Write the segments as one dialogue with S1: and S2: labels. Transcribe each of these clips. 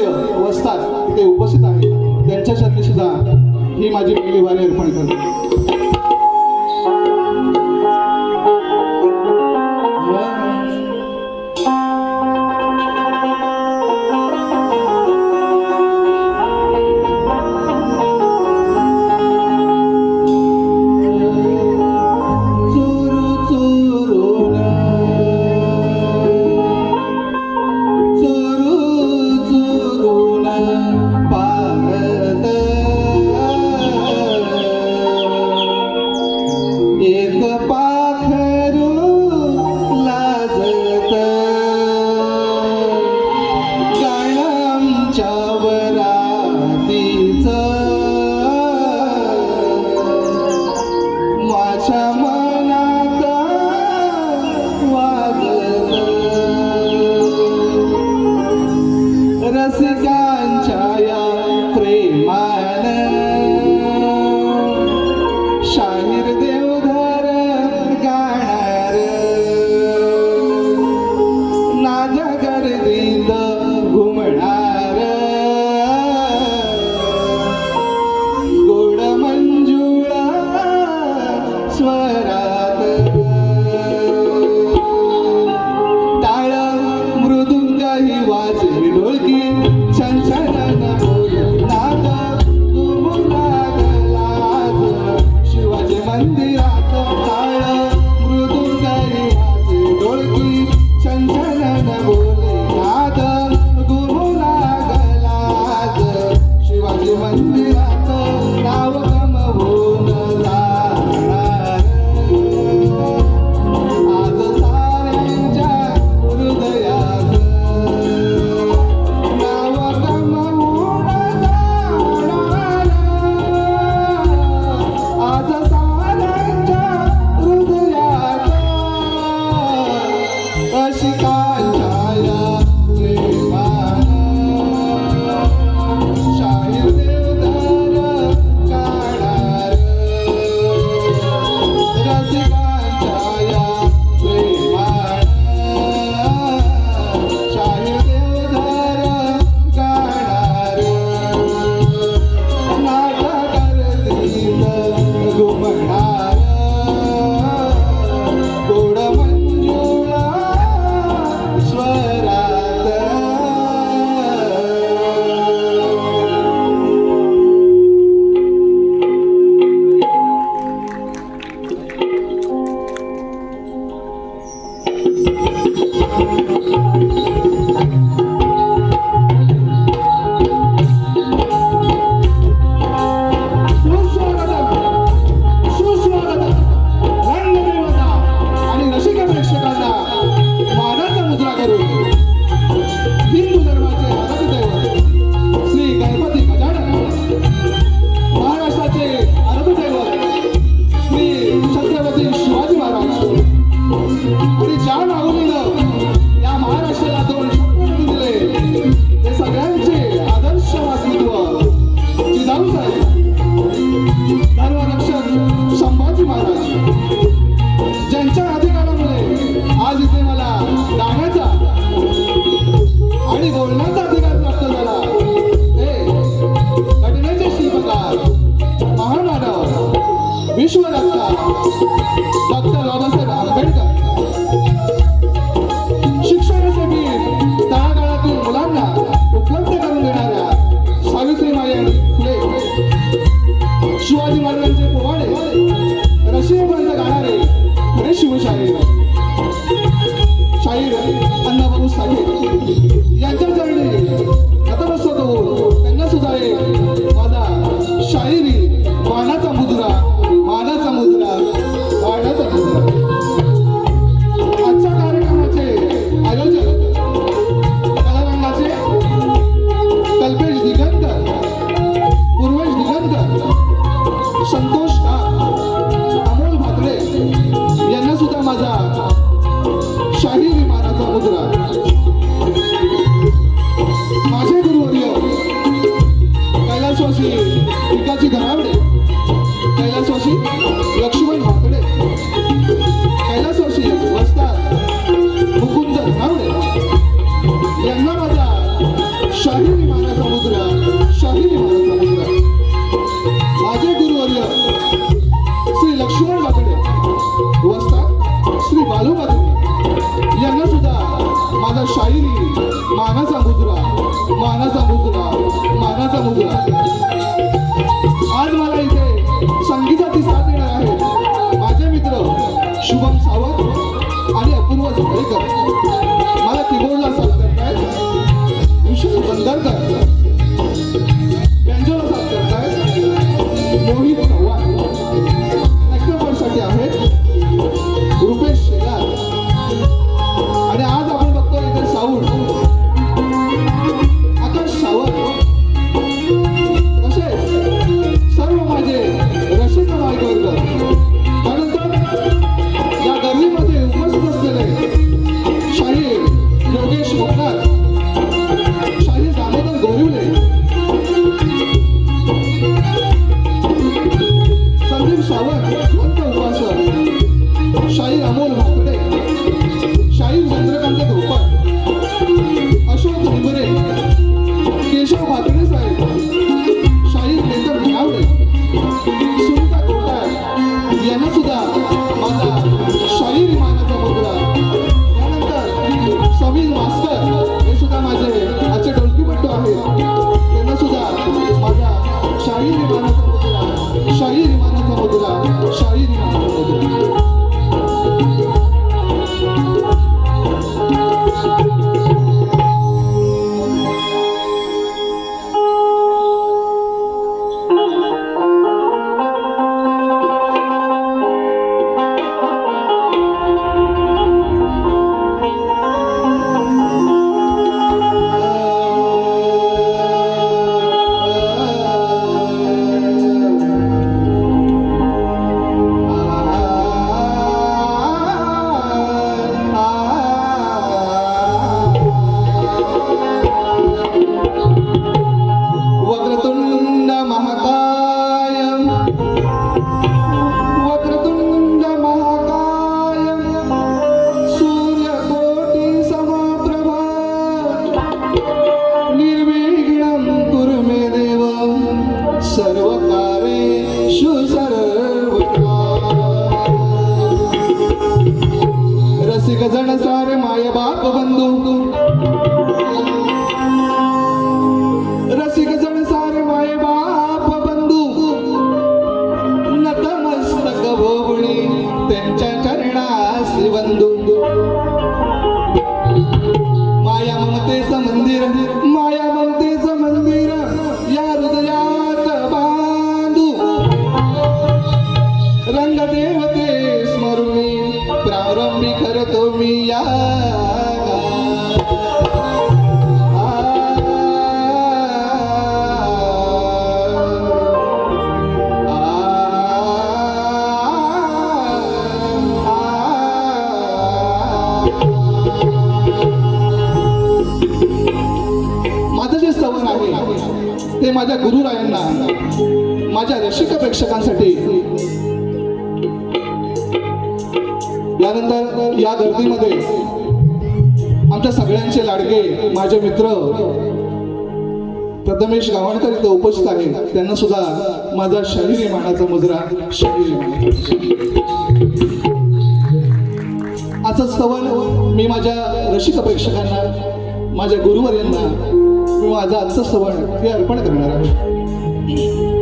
S1: कार्य व तिथे उपस्थित आहेत त्यांच्यासाठी सुद्धा ही माझी पहिली वारी अर्पण करतो. विश्वरक्षा शाहिरी मानाचा मुद्रा मानाचा मुद्रा मानाचा मुद्रा ते माझ्या गुरुरायांना माझ्या रसिक प्रेक्षकांसाठी. यानंतर या गर्दीमध्ये आमच्या सगळ्यांचे लाडके माझे मित्र प्रथमेश गावणकर इथं उपस्थित आहे. त्यांना सुद्धा माझा शरीर मानाचा मुजरा शरीर असंच सवल मी माझ्या रसिक प्रेक्षकांना माझ्या गुरुवर्यांना माझं आजचं आजचा हे अर्पण करणार आहे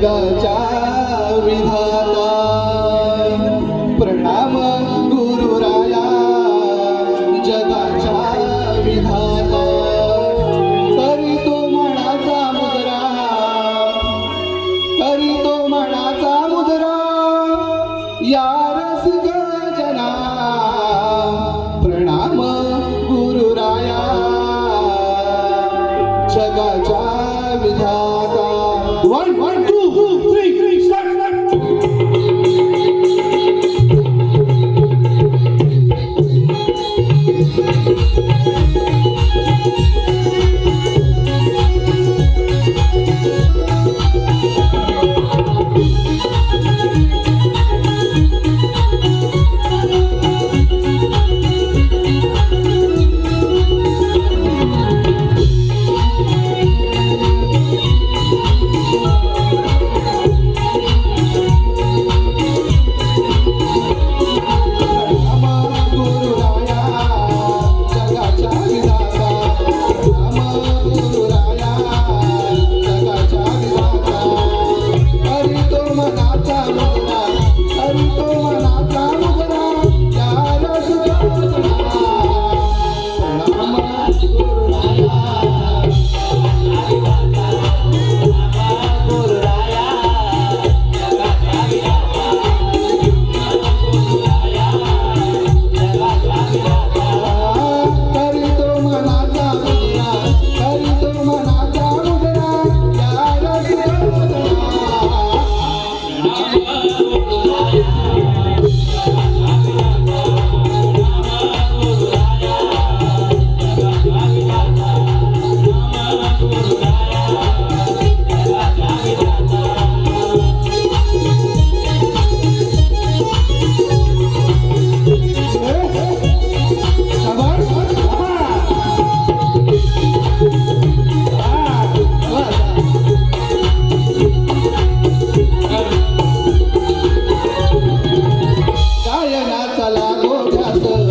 S1: जगाच्या विधाता प्रणाम गुरुराया जगाच्या विधाता करी तो मनाचा मुजरा करी तो मनाचा मुजरा प्रणाम गुरुराया जगाच्या विधाता one, one. lá no coração.